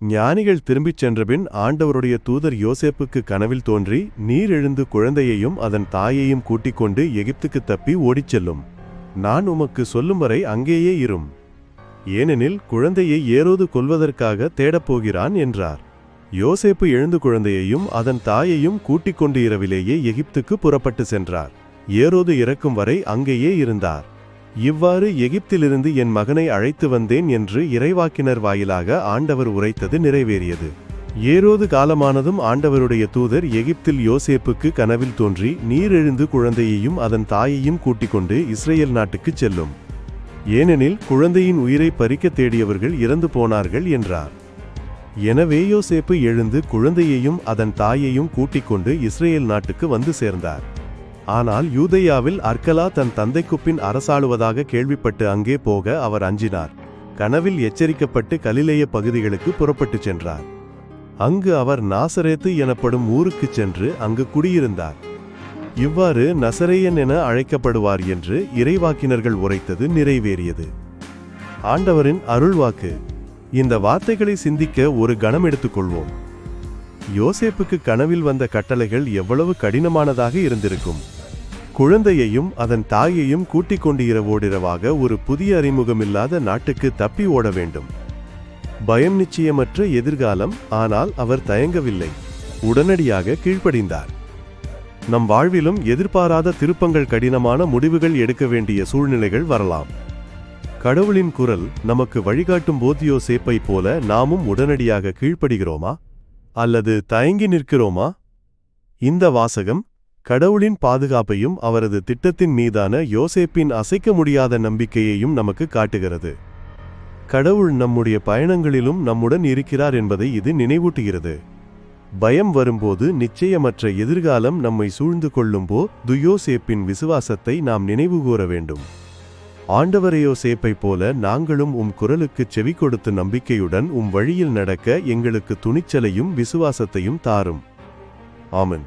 ஞானிகள் திரும்பிச் சென்றபின் ஆண்டவருடைய தூதர் யோசேப்புக்கு கனவில் தோன்றி நீர் எழுந்து குழந்தையையும் அதன் தாயையும் கூட்டிக் கொண்டு எகிப்துக்கு தப்பி ஓடிச் செல்லும். நான் உமக்கு சொல்லும் வரை அங்கேயே இரும். ஏனெனில் குழந்தையை ஏரோது கொல்வதற்காக தேடப் போகிறான் என்றார். யோசேப்பு எழுந்து குழந்தையையும் அதன் தாயையும் கூட்டிக் கொண்டு இரவிலேயே எகிப்துக்கு புறப்பட்டு சென்றார். ஏரோது இறக்கும் வரை அங்கேயே இருந்தார். இவ்வாறு எகிப்திலிருந்து என் மகனை அழைத்து வந்தேன் என்று இறைவாக்கினர் வாயிலாக ஆண்டவர் உரைத்தது நிறைவேறியது. ஏரோது காலமானதும் ஆண்டவருடைய தூதர் எகிப்தில் யோசேப்புக்கு கனவில் தோன்றி நீரெழுந்து குழந்தையையும் அதன் தாயையும் கூட்டிக் கொண்டு இஸ்ரேல் நாட்டுக்குச் செல்லும். ஏனெனில் குழந்தையின் உயிரை பறிக்கத் தேடியவர்கள் இறந்து போனார்கள் என்றார். எனவே யோசேப்பு எழுந்து குழந்தையையும் அதன் தாயையும் கூட்டிக் கொண்டு இஸ்ரேல் நாட்டுக்கு வந்து சேர்ந்தார். ஆனால் யூதையாவில் அர்க்கலா தன் தந்தைக்குப்பின் அரசாளுவதாக கேள்விப்பட்டு அங்கே போக அவர் அஞ்சினார். கனவில் எச்சரிக்கப்பட்டு கலிலேய பகுதிகளுக்கு புறப்பட்டுச் சென்றார். அங்கு அவர் நாசரேத்து எனப்படும் ஊருக்குச் சென்று அங்கு குடியிருந்தார். இவ்வாறு நசரேயன் என அழைக்கப்படுவார் என்று இறைவாக்கினர்கள் உரைத்தது நிறைவேறியது. ஆண்டவரின் அருள்வாக்கு. இந்த வார்த்தைகளை சிந்திக்க ஒரு கணம் எடுத்துக்கொள்வோம். யோசேப்புக்கு கனவில் வந்த கட்டளைகள் எவ்வளவு கடினமானதாக இருந்திருக்கும். குழந்தையையும் அதன் தாயையும் கூட்டிக் கொண்டு இரவோடிரவாக ஒரு புதிய அறிமுகமில்லாத நாட்டுக்கு தப்பி ஓட வேண்டும். பயம் நிச்சயமற்ற எதிர்காலம் ஆனால் அவர் தயங்கவில்லை. உடனடியாக கீழ்ப்படிந்தார். நம் வாழ்விலும் எதிர்பாராத திருப்பங்கள் கடினமான முடிவுகள் எடுக்க வேண்டிய சூழ்நிலைகள் வரலாம். கடவுளின் குரல் நமக்கு வழிகாட்டும் போதியோ சேப்பை போல நாமும் உடனடியாக கீழ்ப்படுகிறோமா? அல்லது தயங்கி நிற்கிறோமா? இந்த வாசகம் கடவுளின் பாதுகாப்பையும் அவரது திட்டத்தின் மீதான யோசேப்பின் அசைக்க முடியாத நம்பிக்கையையும் நமக்கு காட்டுகிறது. கடவுள் நம்முடைய பயணங்களிலும் நம்முடன் இருக்கிறார் என்பதை இது நினைவூட்டுகிறது. பயம் வரும்போது நிச்சயமற்ற எதிர்காலம் நம்மை சூழ்ந்து கொள்ளும்போ துயோசேப்பின் விசுவாசத்தை நாம் நினைவுகூர வேண்டும். ஆண்டவரையோ சேப்பை போல நாங்களும் உம் குரலுக்குச் செவி கொடுத்து நம்பிக்கையுடன் உம் வழியில் நடக்க எங்களுக்கு துணிச்சலையும் விசுவாசத்தையும் தாரும். ஆமன்.